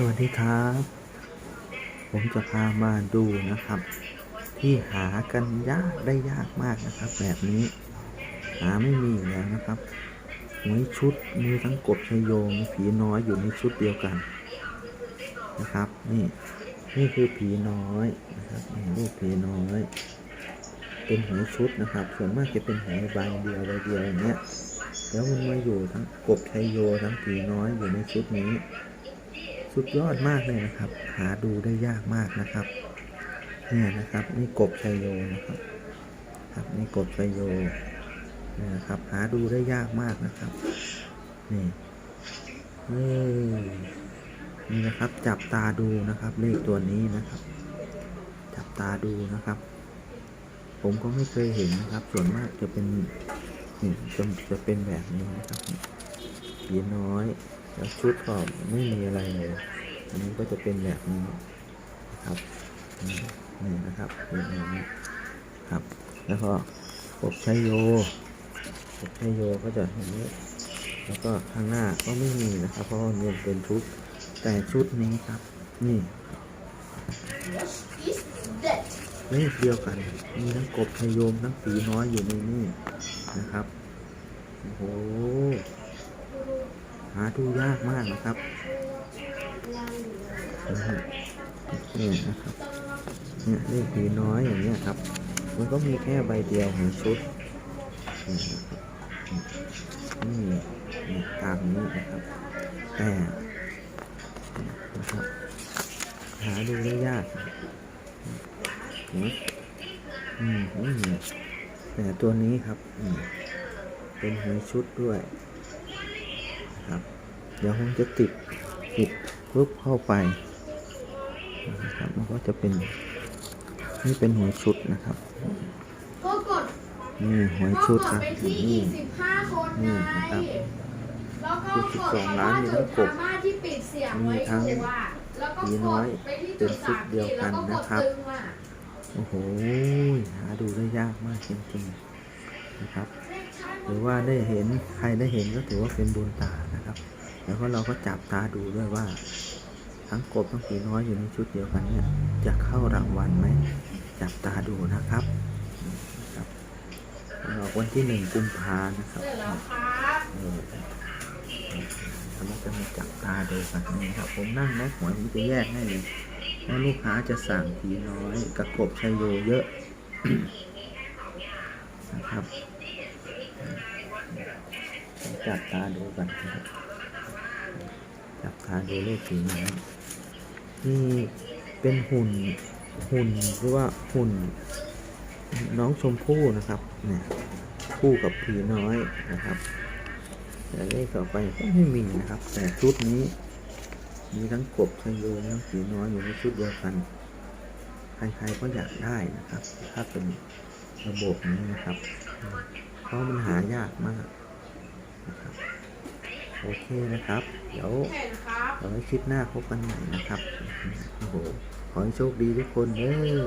สวัสดีครับ ผมจะพามาดูนะครับ ที่หากันยากได้ยากมากนะครับ แบบนี้ หาไม่มีแล้วนะครับหวยชุดมีทั้งกบชยโยมผีน้อยอยู่ในชุดเดียวกันนะครับ นี่นี่คือผีน้อยนะครับนี่รูปผีน้อย เป็นหวยชุดนะครับ ส่วนมากจะเป็นหวยใบเดียวใบเดียวอย่างเงี้ยแล้วมันมาอยู่ทั้งกบชยโยทั้งผีน้อยอยู่ในชุดนี้ สุดยอดมากเลยนะครับ หาดูได้ยากมากนะครับ เนี่ยนะครับ นี่กบชัยโยนะครับ ครับนี่กบชัยโยนี่นะครับ หาดูได้ยากมากนะครับ นี่เอ้ยนี่นะครับ จับตาดูนะครับ เลขตัวนี้นะครับ จับตาดูนะครับ ผมก็ไม่เคยเห็นนะครับ ส่วนมากจะเป็นนี่จะจะเป็นแบบนี้นะครับผีน้อย แล้วชุดก็ไม่มีอะไรเลยอันนี้ก็จะเป็นแบบนี้นะครับนี่นะครับเป็นแบบนี้ครับ แล้วก็กบชัยโยกบชัยโยก็จะอย่างนี้ แล้วก็ข้างหน้าก็ไม่มีนะครับ เพราะว่ามันเป็นชุดแต่ชุดนี้ครับนี่ What is that? เดียวกัน มีทั้งกบชยโยมทั้งสีน้อยอยู่ในนี่นะครับ โอ้โห ดูยากมากนะครับนี่นะครับเนี่ยเลขผีน้อยอย่างเงี้ยครับ มันก็มีแค่ใบเดียวของชุดนี่นี่ตามนี้นะครับ แต่นะครับหาดูได้ยากนไหมอืมไม่แต่ตัวนี้ครับ เป็นหวยชุดด้วยนะครับ เดี๋ยวผมจะติดติดปุ๊บเข้าไปนะครับมันก็จะเป็นนี่เป็นหัวชุดนะครับก็กดนี่หัวชุดนะนี่นี่นะครับก็คืกอด12ไอ้ล้านมีทั้งกบมีทั้งผีน้อยเป็นชุดเดียวกันนะครับโอ้โหหาดูได้ยากมากจริงๆนะครับ หรือว่าได้เห็นใครได้เห็นก็ถือว่าเป็นบุญตานะครับ แล้วก็เราก็จับตาดูด้วยว่า ทั้งกบทั้งผีน้อยอยู่ในชุดเดียวกันเนี่ยจะเข้ารางวัลไหมจับตาดูนะครับครับออกวันที่หนึ่งกุมภานะครับเสร็จแล้วครับเออเราจะมาจับตาดูกันนี่ครับ ผมนั่งแม็กหวยผมจะแยกให้เลยว่าลูกค้าจะสั่งผีน้อยกับกบชัยโยเยอะนะครับ จับตาดูกันนะครับ จับตาดูเลขสีน้ำนี่เป็นหุ่นหุ่นหรือว่าหุ่นน้องชมพู่นะครับเนี่ยคู่กับผีน้อยนะครับ แต่เลขต่อไปก็ไม่มีนะครับ แต่ชุดนี้ มีทั้งกบชยโยทั้งผีน้อยอยู่ในชุดเดียวกันใครๆก็อยากได้นะครับ ถ้าเป็นระบบนี้นะครับ เพราะมันหายากมากนะครับ โอเคนะครับ เดี๋ยวเห็นครับเอาไว้คลิปหน้าพบกันใหม่นะครับ โอ้โห ขอให้โชคดีทุกคนเด้อ